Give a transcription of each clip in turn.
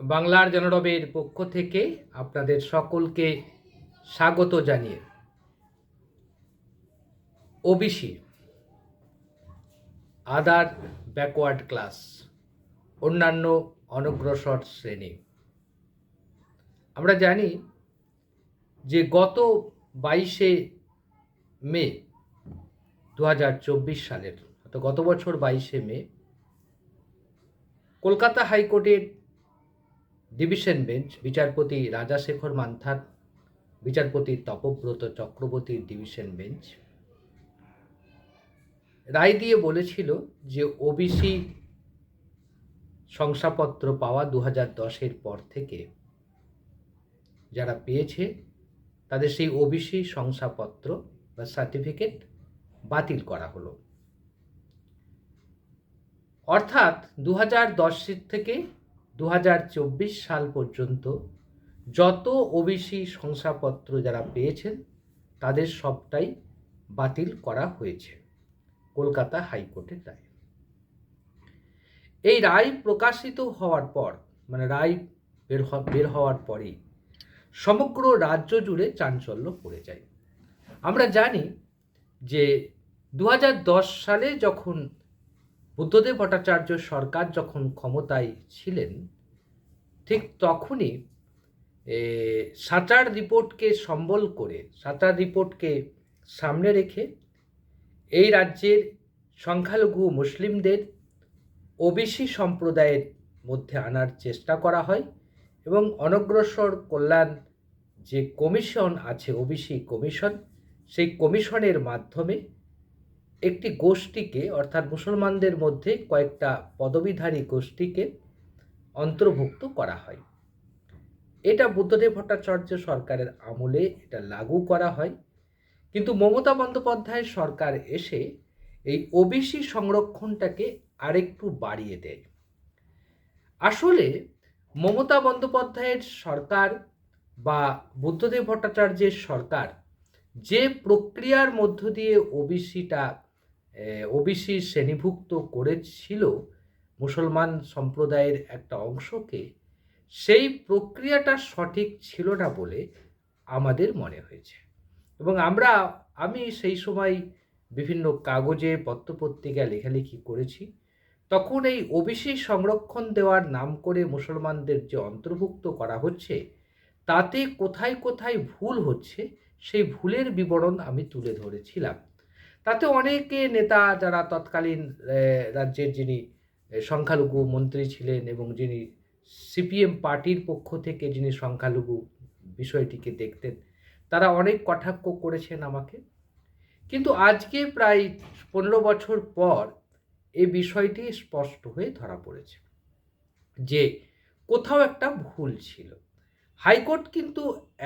বাংলার জনরবের পক্ষ থেকে আপনাদের সকলকে স্বাগত জানিয়ে। ওবিসি আদার ব্যাকওয়ার্ড ক্লাস অন্যান্য অনগ্রসর শ্রেণি। আমরা জানি যে গত বাইশে মে দু হাজার চব্বিশ সালের, অর্থাৎ গত বছর বাইশে মে, কলকাতা হাইকোর্টের ডিভিশন বেঞ্চ, বিচারপতি রাজাশেখর মান্থার, বিচারপতি তপব্রত চক্রবর্তীর ডিভিশন বেঞ্চ। রায় দিয়ে বলেছিল যে ওবিসি শংসাপত্র পাওয়া দু হাজার দশের পর থেকে যারা পেয়েছে, তাদের সেই ওবিসি শংসাপত্র বা সার্টিফিকেট বাতিল করা হলো। অর্থাৎ দু হাজার থেকে দু হাজার চব্বিশ সাল পর্যন্ত যত ওবিসি শংসাপত্র যারা পেয়েছেন, তাদের সবটাই বাতিল করা হয়েছে কলকাতা হাইকোর্টের রায়। এই রায় প্রকাশিত হওয়ার পর মানে রায় বের বের হওয়ার পরেই সমগ্র রাজ্য জুড়ে চাঞ্চল্য পড়ে যায়। আমরা জানি যে দু হাজার দশ সালে যখন বুদ্ধদেব ভট্টাচার্য সরকার যখন ক্ষমতায় ছিলেন ঠিক তখনই এ, সাচার রিপোর্টকে সম্বল করে সাচার রিপোর্টকে সামনে রেখে এই রাজ্যের সংখ্যালঘু মুসলিমদের ওবিসি সম্প্রদায়ের মধ্যে আনার চেষ্টা করা হয় এবং অনগ্রসর কল্যাণ যে কমিশন আছে ওবিসি কমিশন সেই কমিশনের মাধ্যমে একটি গোষ্ঠীকে অর্থাৎ মুসলমানদের মধ্যে কয়েকটা পদবীধারী গোষ্ঠীকে অন্তর্ভুক্ত করা হয়। এটা বুদ্ধদেব ভট্টাচার্য সরকারের আমলে এটা লাগু করা হয়। কিন্তু মমতা বন্দ্যোপাধ্যায় সরকার এসে এই ওবিসি সংরক্ষণটাকে আরেকটু বাড়িয়ে দেয়। আসলে মমতা বন্দ্যোপাধ্যায়ের সরকার বা বুদ্ধদেব ভট্টাচার্যের সরকার যে প্রক্রিয়ার মধ্য দিয়ে ওবিসিটা ওবিসি শ্রেণীভুক্ত করেছিল মুসলমান সম্প্রদায়ের একটা অংশকে সেই প্রক্রিয়াটা সঠিক ছিল না বলে আমাদের মনে হয়েছে। এবং আমরা, আমি সেই সময় বিভিন্ন কাগজে, পত্রপত্রিকায় লেখালেখি করেছি। তখন এই ওবিসি সংরক্ষণ দেওয়ার নাম করে মুসলমানদের যে অন্তর্ভুক্ত করা হচ্ছে, তাতে কোথায় কোথায় ভুল হচ্ছে, সেই ভুলের বিবরণ আমি তুলে ধরেছিলাম। তাতে অনেকে নেতা যারা তৎকালীন রাজ্যের যিনি সংখ্যালঘু মন্ত্রী ছিলেন এবং যিনি সিপিএম পার্টির পক্ষ থেকে যিনি সংখ্যালঘু বিষয়টিকে দেখতেন, তারা অনেক কটাক্ষ করেছেন আমাকে। কিন্তু আজকে প্রায় পনেরো বছর পর এই বিষয়টি স্পষ্ট হয়ে ধরা পড়েছে যে কোথাও একটা ভুল ছিল। হাইকোর্ট কিন্তু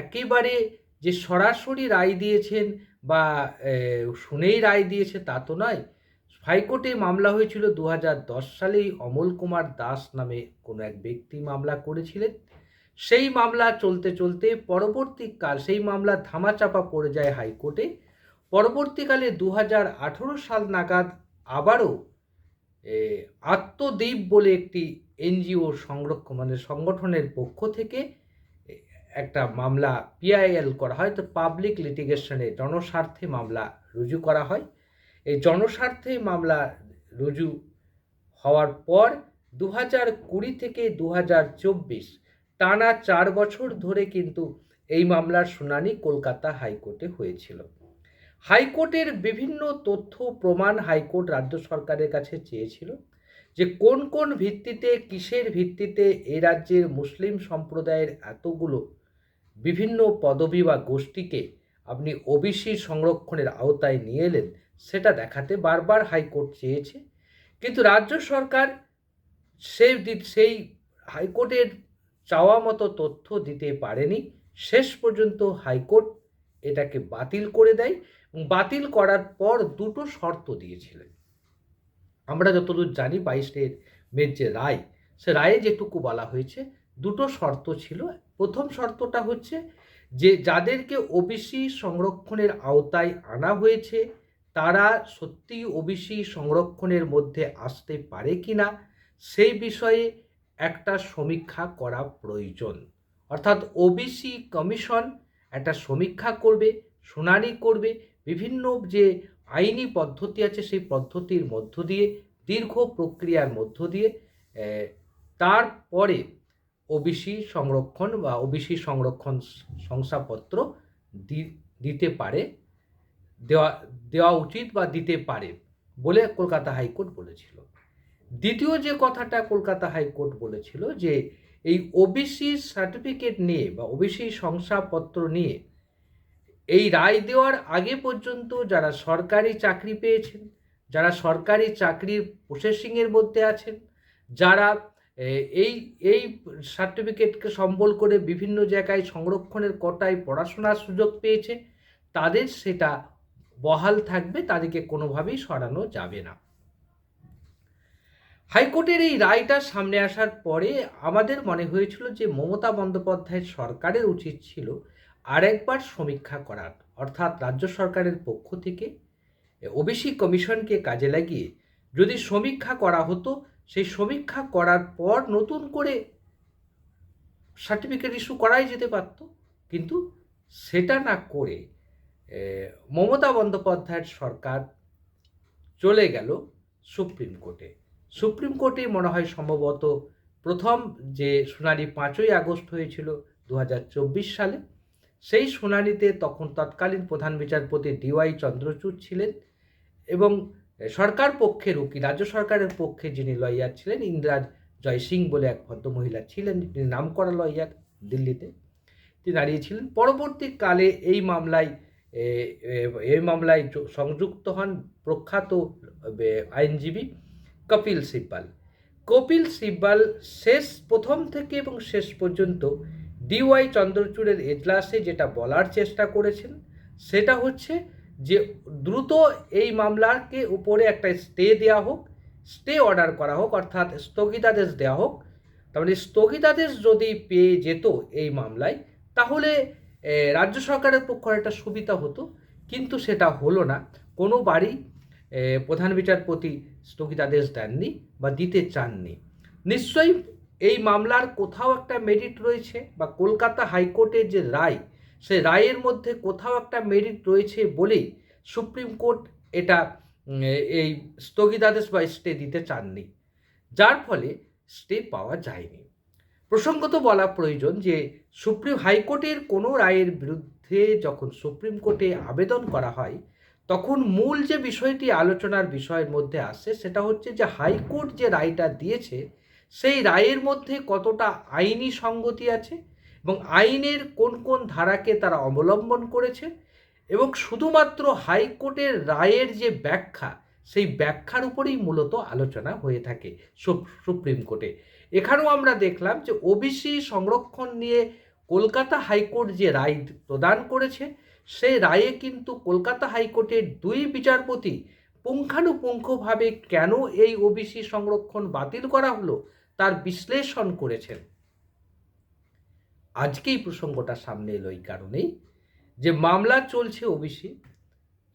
একেবারে যে সরাসরি রায় দিয়েছেন বা শুনেই রায় দিয়েছে তা তো নয় হাইকোর্টে মামলা হয়েছিল দু হাজার দশ সালেই অমল কুমার দাস নামে কোনো এক ব্যক্তি মামলা করেছিলেন। সেই মামলা চলতে চলতে পরবর্তীকাল, সেই মামলা ধামাচাপা পড়ে যায় হাইকোর্টে। পরবর্তীকালে দু হাজার আঠেরো সাল নাগাদ আবারও আত্মদ্বীপ বলে একটি এনজিও সংরক্ষণ মানে সংগঠনের পক্ষ থেকে একটা মামলা পিআইএল করা হয়। তো পাবলিক লিটিগেশনে জনস্বার্থে মামলা রুজু করা হয়। এই জনস্বার্থে মামলা রুজু হওয়ার পর দু হাজার কুড়ি থেকে দু হাজার চব্বিশ, টানা চার বছর ধরে কিন্তু এই মামলার শুনানি কলকাতা হাইকোর্টে হয়েছিল। হাইকোর্টের বিভিন্ন তথ্য প্রমাণ হাইকোর্ট রাজ্য সরকারের কাছে চেয়েছিল যে কোন কোন ভিত্তিতে, কিসের ভিত্তিতে এই রাজ্যের মুসলিম সম্প্রদায়ের এতগুলো বিভিন্ন পদবি বা গোষ্ঠীকে আপনি ওবিসি সংরক্ষণের আওতায় নিয়ে এলেন সেটা দেখাতে বারবার হাইকোর্ট চেয়েছে। কিন্তু রাজ্য সরকার সেই সেই হাইকোর্টের চাওয়া মতো তথ্য দিতে পারেনি। শেষ পর্যন্ত হাইকোর্ট এটাকে বাতিল করে দেয় বাতিল করার পর দুটো শর্ত দিয়েছিলেন। আমরা যতদূর জানি বাইশের মের যে রায়, সে রায়ে যেটুকু বলা হয়েছে, দুটো শর্ত ছিল। প্রথম শর্তটা হচ্ছে যে, যাদেরকে ওবিসি সংরক্ষণের আওতায় আনা হয়েছে তারা সত্যি ওবিসি সংরক্ষণের মধ্যে আসতে পারে কি না সেই বিষয়ে একটা সমীক্ষা করা প্রয়োজন। অর্থাৎ ওবিসি কমিশন একটা সমীক্ষা করবে, শুনানি করবে, বিভিন্ন যে আইনি পদ্ধতি আছে সেই পদ্ধতির মধ্য দিয়ে, দীর্ঘ প্রক্রিয়ার মধ্য দিয়ে তারপরে ওবিসি সংরক্ষণ বা ওবিসি সংরক্ষণ শংসাপত্র দিতে পারে দেওয়া দেওয়া উচিত বা দিতে পারে বলে কলকাতা হাইকোর্ট বলেছিল। দ্বিতীয় যে কথাটা কলকাতা হাইকোর্ট বলেছিল যে এই ওবিসি সার্টিফিকেট নিয়ে বা ওবিসি শংসাপত্র নিয়ে এই রায় দেওয়ার আগে পর্যন্ত যারা সরকারি চাকরি পেয়েছেন, যারা সরকারি চাকরির প্রসেসিংয়ের মধ্যে আছেন, যারা এই এই সার্টিফিকেটকে সম্বল করে বিভিন্ন জায়গায় সংরক্ষণের কোটায় পড়াশোনার সুযোগ পেয়েছে, তাদের সেটা বহাল থাকবে, তাদেরকে কোনোভাবেই সরানো যাবে না। হাইকোর্টের এই রায়টা সামনে আসার পরে আমাদের মনে হয়েছিল যে মমতা বন্দ্যোপাধ্যায়ের সরকারের উচিত ছিল আরেকবার সমীক্ষা করার। অর্থাৎ রাজ্য সরকারের পক্ষ থেকে ওবিসি কমিশনকে কাজে লাগিয়ে যদি সমীক্ষা করা হতো, সেই সমীক্ষা করার পর নতুন করে সার্টিফিকেট ইস্যু করাই যেতে পারত। কিন্তু সেটা না করে মমতা বন্দ্যোপাধ্যায়ের সরকার চলে গেল সুপ্রিম কোর্টে। সুপ্রিম কোর্টে মনে হয় সম্ভবত প্রথম যে শুনানি পাঁচই আগস্ট হয়েছিল দু হাজার চব্বিশ সালে, সেই শুনানিতে তখন তৎকালীন প্রধান বিচারপতি ডিওয়াই চন্দ্রচূড় ছিলেন এবং সরকার পক্ষের উকিল রাজ্য সরকারের পক্ষে যিনি লয়ার ছিলেন ইন্দিরা জয় সিং বলে এক ভদ্রমহিলা ছিলেন তিনি নাম করা লয়ার দিল্লিতে। তিনি দাঁড়িয়েছিলেন পরবর্তীকালে এই মামলায় এই মামলায় সংযুক্ত হন প্রখ্যাত আইনজীবী কপিল সিব্বাল। কপিল সিব্বাল শেষ প্রথম থেকে এবং শেষ পর্যন্ত ডিওয়াই চন্দ্রচূড়ের এজলাসে যেটা বলার চেষ্টা করেছেন, সেটা হচ্ছে যে দ্রুত এই মামলাকে উপরে একটা স্টে দেওয়া হোক, স্টে অর্ডার করা হোক, অর্থাৎ স্থগিতাদেশ দেওয়া হোক। তার মানে স্থগিতাদেশ যদি পেয়ে যেত এই মামলায়, তাহলে রাজ্য সরকারের পক্ষে একটা সুবিধা হতো, কিন্তু সেটা হলো না। কোনো বাড়ি প্রধান বিচারপতি স্থগিতাদেশ দেননি বা দিতে চাননি। নিশ্চয়ই এই মামলার কোথাও একটা মেরিট রয়েছে বা কলকাতা হাইকোর্টের যে রায় সে রায়ের মধ্যে কোথাও একটা মেরিট রয়েছে বলেই সুপ্রিম কোর্ট এটা এই স্থগিতাদেশ বা স্টে দিতে চাননি। যার ফলে স্টে পাওয়া যায়নি। প্রসঙ্গত বলা প্রয়োজন যে সুপ্রিম হাইকোর্টের কোনো রায়ের বিরুদ্ধে যখন সুপ্রিম কোর্টে আবেদন করা হয়, তখন মূল যে বিষয়টি আলোচনার বিষয়ের মধ্যে আসে সেটা হচ্ছে যে, হাইকোর্ট যে রায়টা দিয়েছে, সেই রায়ের মধ্যে কতটা আইনি সঙ্গতি আছে এবং আইনের কোন কোন ধারাকে তারা অবলম্বন করেছে এবং শুধুমাত্র হাইকোর্টের রায়ের যে ব্যাখ্যা, সেই ব্যাখ্যার উপরেই মূলত আলোচনা হয়ে থাকে সুপ্রিম কোর্টে। এখানেও আমরা দেখলাম যে ওবিসি সংরক্ষণ নিয়ে কলকাতা হাইকোর্ট যে রায় প্রদান করেছে সেই রায়ে কিন্তু কলকাতা হাইকোর্টের দুই বিচারপতি পুঙ্খানুপুঙ্খভাবে কেন এই ওবিসি সংরক্ষণ বাতিল করা হলো তার বিশ্লেষণ করেছেন। আজকেই প্রসঙ্গটা সামনে এলো এই কারণেই যে মামলা চলছে ওবিসি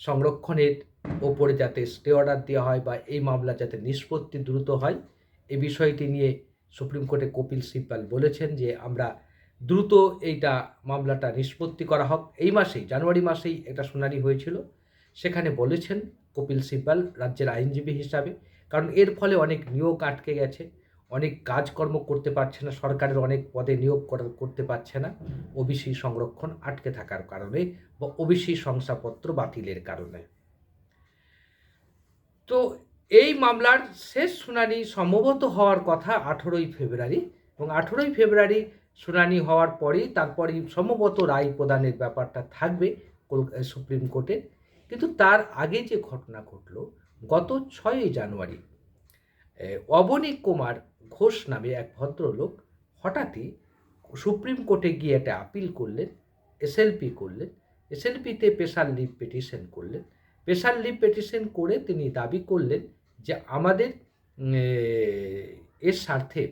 সংরক্ষণের ওপরে যাতে স্টে অর্ডার দেওয়া হয় বা এই মামলা যাতে নিষ্পত্তি দ্রুত হয় এই বিষয়টি নিয়ে সুপ্রিম কোর্টে কপিল সিব্বাল বলেছেন যে আমরা দ্রুত এইটা মামলাটা নিষ্পত্তি করা হোক। এই মাসেই, জানুয়ারি মাসেই এটা শুনানি হয়েছিল। সেখানে বলেছেন কপিল সিব্বাল রাজ্যের আইনজীবী হিসাবে, কারণ এর ফলে অনেক নিয়োগ আটকে গেছে। অনেক কাজকর্ম করতে পারছে না, সরকারের অনেক পদে নিয়োগ করা- করতে পারছে না। ওবিসি সংরক্ষণ আটকে থাকার কারণে বা ওবিসি শংসাপত্র বাতিলের কারণে। তো এই মামলার শেষ শুনানি সম্ভবত হওয়ার কথা আঠেরোই ফেব্রুয়ারি এবং আঠেরোই ফেব্রুয়ারি শুনানি হওয়ার পরেই তারপরেই সম্ভবত রায় প্রদানের ব্যাপারটা থাকবে সুপ্রিম কোর্টে। কিন্তু তার আগে যে ঘটনা ঘটল, গত ছয়ই জানুয়ারি অবনী কুমার ঘোষ নামে এক ভদ্রলোক হঠাৎই সুপ্রিম কোর্টে গিয়ে একটা আপিল করলেন এসএলপি করলেন এসএলপিতে স্পেশাল লিভ পিটিশন করলেন। স্পেশাল লিভ পিটিশন করে তিনি দাবি করলেন যে আমাদের এর স্বার্থে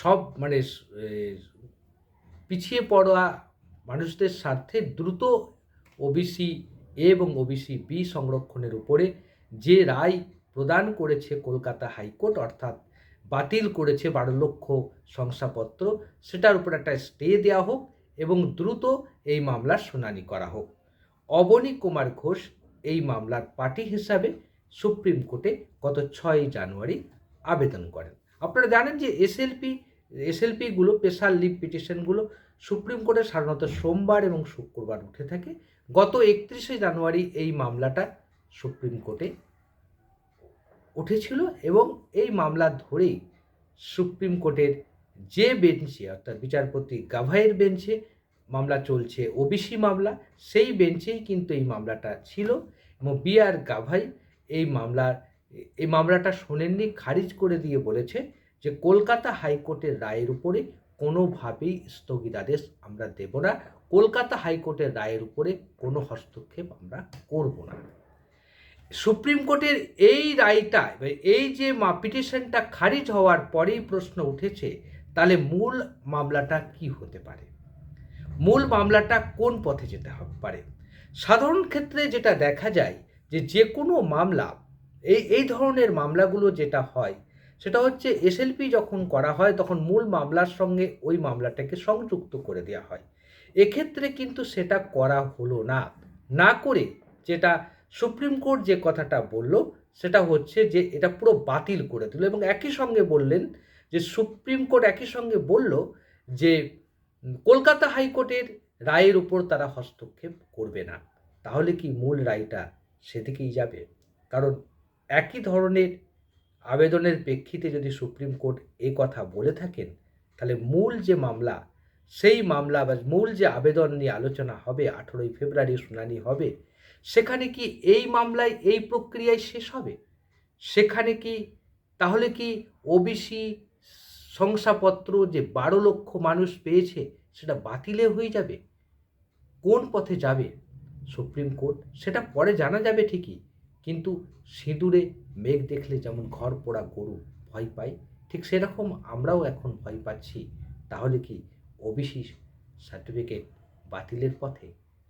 সব মানে পিছিয়ে পড়া মানুষদের স্বার্থে দ্রুত ওবিসি এ এবং ওবিসি বি সংরক্ষণের উপরে যে রায় প্রদান করেছে কলকাতা হাইকোর্ট, অর্থাৎ বাতিল করেছে বারো লক্ষ শংসাপত্র, সেটার উপর একটা স্টে দেওয়া হোক এবং দ্রুত এই মামলার শুনানি করা হোক। অবনী কুমার ঘোষ এই মামলার পার্টি হিসাবে সুপ্রিম কোর্টে গত ছয় জানুয়ারি আবেদন করেন। আপনারা জানেন যে এসএলপি এসএলপিগুলো স্পেশাল লিভ পিটিশনগুলো সুপ্রিম কোর্টে সাধারণত সোমবার এবং শুক্রবার উঠে থাকে। গত একত্রিশে জানুয়ারি এই মামলাটা সুপ্রিম কোর্টে উঠেছিল এবং এই মামলা ধরেই সুপ্রিম কোর্টের যে বেঞ্চে, অর্থাৎ বিচারপতি গাভাইয়ের বেঞ্চে মামলা চলছে ওবিসি মামলা, সেই বেঞ্চেই কিন্তু এই মামলাটা ছিল। বি আর গাভাই এই মামলার, এই মামলাটা শোনেননি, খারিজ করে দিয়ে বলেছে যে কলকাতা হাইকোর্টের রায়ের উপরে কোনোভাবেই স্থগিতাদেশ আমরা দেব না। কলকাতা হাইকোর্টের রায়ের উপরে কোনো হস্তক্ষেপ আমরা করব না। সুপ্রিম কোর্টের এই রায়টা, এই যে পিটিশনটা খারিজ হওয়ার পরেই প্রশ্ন উঠেছে, তাহলে মূল মামলাটা কি হতে পারে? মূল মামলাটা কোন পথে যেতে পারে? সাধারণ ক্ষেত্রে যেটা দেখা যায় যে যে কোনো মামলা, এই এই ধরনের মামলাগুলো যেটা হয়, সেটা হচ্ছে এসএলপি যখন করা হয়, তখন মূল মামলার সঙ্গে ওই মামলাটাকে সংযুক্ত করে দেওয়া হয়। এক্ষেত্রে কিন্তু সেটা করা হলো না। না করে যেটা সুপ্রিম কোর্ট যে কথাটা বলল, সেটা হচ্ছে যে এটা পুরো বাতিল করে দিল এবং একই সঙ্গে বললেন যে সুপ্রিম কোর্ট একই সঙ্গে বলল যে কলকাতা হাইকোর্টের রায়ের উপর তারা হস্তক্ষেপ করবে না। তাহলে কি মূল রায়টা সেদিকেই যাবে? কারণ একই ধরনের আবেদনের প্রেক্ষিতে যদি সুপ্রিম কোর্ট এই কথা বলে থাকেন, তাহলে মূল যে মামলা, সেই মামলা বা মূল যে আবেদন নিয়ে আলোচনা হবে, আঠেরোই ফেব্রুয়ারি শুনানি হবে, সেখানে কি এই মামলায় এই প্রক্রিয়ায় শেষ হবে? সেখানে কি, তাহলে কি ওবিসি শংসাপত্র যে বারো লক্ষ মানুষ পেয়েছে সেটা বাতিলে হয়ে যাবে। কোন পথে যাবে? সুপ্রিম কোর্ট, সেটা পরে জানা যাবে ঠিকই। কিন্তু সিঁদুরে মেঘ দেখলে যেমন ঘর পোড়া গরু ভয় পায়, ঠিক সেরকম আমরাও এখন ভয় পাচ্ছি। তাহলে কি ওবিসি সার্টিফিকেট বাতিলের পথে?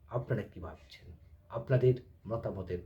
আপনারা কি ভাবছেন? আপনাদের মতামতের